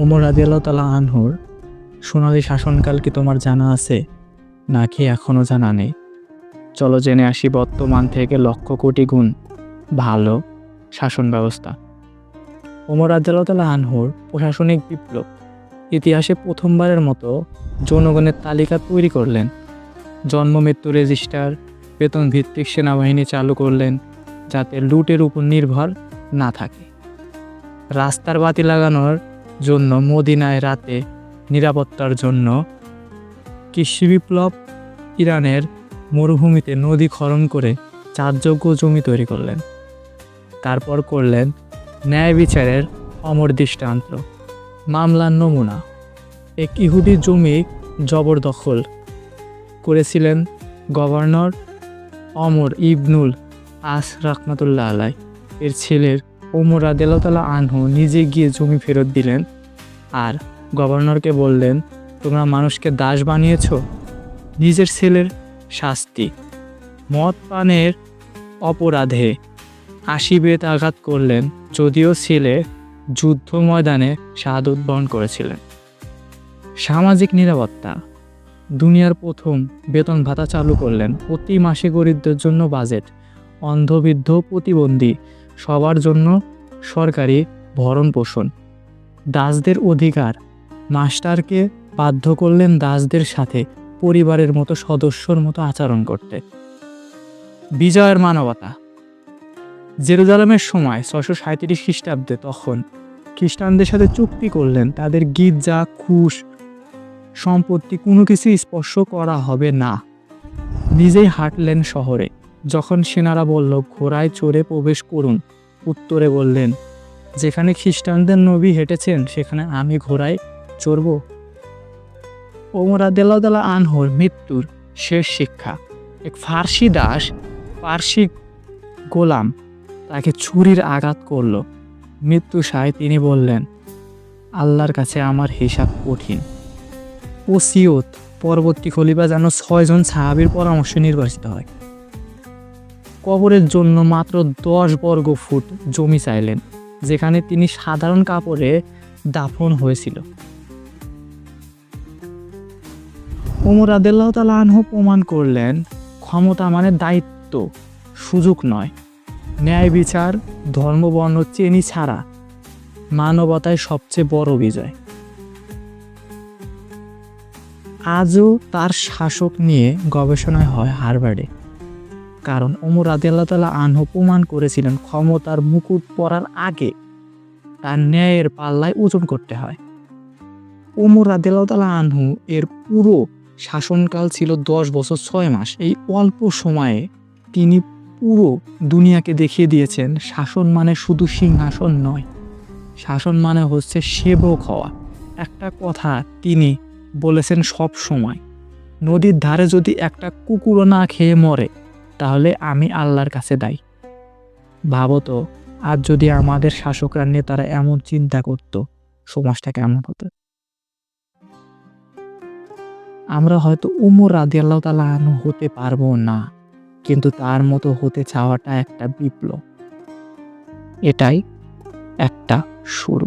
ওমর রাদিয়াল্লাহ তালা আনহুর সোনালী শাসনকাল কি তোমার জানা আছে? নাকি এখনও জানা নেই? চলো জেনে আসি বর্তমান থেকে লক্ষ কোটি গুণ ভালো শাসন ব্যবস্থা। ওমর রাদিয়াল্লাহ তালা আনহুর প্রশাসনিক বিপ্লব ইতিহাসে প্রথমবারের মতো জনগণের তালিকা তৈরি করলেন। জন্ম, মৃত্যু রেজিস্টার বেতন ভিত্তিক সেনাবাহিনী চালু করলেন যাতে লুটের উপর নির্ভর না থাকে। রাস্তার বাতি লাগানোর জন্য মদিনায় রাতে নিরাপত্তার জন্য কৃষি বিপ্লব ইরানের মরুভূমিতে নদী খনন করে চারযোগ্য জমি তৈরি করলেন। তারপর করলেন ন্যায় বিচারের অমর দৃষ্টান্ত। মামলার নমুনা। এক ইহুদি জমি জবরদখল করেছিলেন গভর্নর অমর ইবনুল আস রহমতুল্লাহ আলাই এর ছেলের ওমর আদেলতলা আনহু নিজে গিয়ে জমি ফেরত দিলেন আর গভর্নরকে বললেন, তোমরা মানুষকে দাস বানিয়েছ? নিজের ছেলের শাস্তি, মদ পানের অপরাধে আশি বেত আঘাত করলেন যদিও ছেলে যুদ্ধ ময়দানে স্বাদ বরণ করেছিলেন। সামাজিক নিরাপত্তা, দুনিয়ার প্রথম বেতন ভাতা চালু করলেন। প্রতি মাসে গরিবদের জন্য বাজেট, অন্ধবৃদ্ধ প্রতিবন্ধী সবার জন্য সরকারি ভরণ পোষণ। দাসদের অধিকার। মাস্টারকে বাধ্য করলেন দাসদের সাথে পরিবারের মতো সদস্যর মতো আচরণ করতে। বিজয়ের মানবতা। জেরুজালেমের সময় ছশো সাঁত্রিশ খ্রিস্টাব্দে তখন খ্রিস্টানদের সাথে চুক্তি করলেন, তাদের গির্জা খুশ সম্পত্তি কোনো কিছু স্পর্শ করা হবে না। নিজেই হাঁটলেন শহরে। যখন সেনারা বলল, ঘোড়ায় চড়ে প্রবেশ করুন, উত্তরে বললেন, যেখানে খ্রিস্টানদের নবী হেঁটেছেন, সেখানে আমি ঘোড়ায় চড়ব। ওমর আদেল্লাহ আনহর মৃত্যুর শেষ শিক্ষা। এক ফার্সি দাস পার্সি গোলাম, তাকে ছুরির আঘাত করল। মৃত্যু সায় তিনি বললেন, আল্লাহর কাছে আমার হিসাব কঠিন। ওসিয়ত পরবর্তী খলিফা যেন ছয়জন সাহাবির পরামর্শে নির্বাচিত হয়। কবরের জন্য মাত্র দশ বর্গ ফুট জমি চাইলেন, যেখানে তিনি সাধারণ কাপড়ে দাফন হয়েছিল। ওমর আদেল্লাহ আনহু প্রমাণ করলেন, ক্ষমতা মানে দায়িত্ব, সুযোগ নয়। ন্যায় বিচার ধর্মবর্ণ চেনি ছাড়া মানবতায় সবচেয়ে বড় বিজয়। আজও তার শাসক নিয়ে গবেষণা হয় হারবার্ডে কারণ ওমর আদিল্লাহ তালা আনহু প্রমাণ করেছিলেন ক্ষমতার মুকুট পরার আগে তার ন্যায়ের পাল্লায় ওজন করতে হয়। ওমর আদিল্লাহ তালা আনহু এর পুরো শাসনকাল ছিল দশ বছর ছয় মাস। এই অল্প সময়ে তিনি পুরো দুনিয়াকে দেখিয়ে দিয়েছেন, শাসন মানে শুধু সিংহাসন নয়, শাসন মানে হচ্ছে সেবক হওয়া। একটা কথা তিনি বলেছেন সব সময়, নদীর ধারে যদি একটা কুকুরও না খেয়ে মরে তাহলে আমি আল্লাহর কাছে দায়ী। ভাবো তো আজ যদি আমাদের শাসকরা নেতারা এমন চিন্তা করত, সমাজটা কেমন হতো? আমরা হয়তো উমর রাদি আল্লাহ তালা হতে পারব না, কিন্তু তার মতো হতে চাওয়াটা একটা বিপ্লব। এটাই একটা শুরু।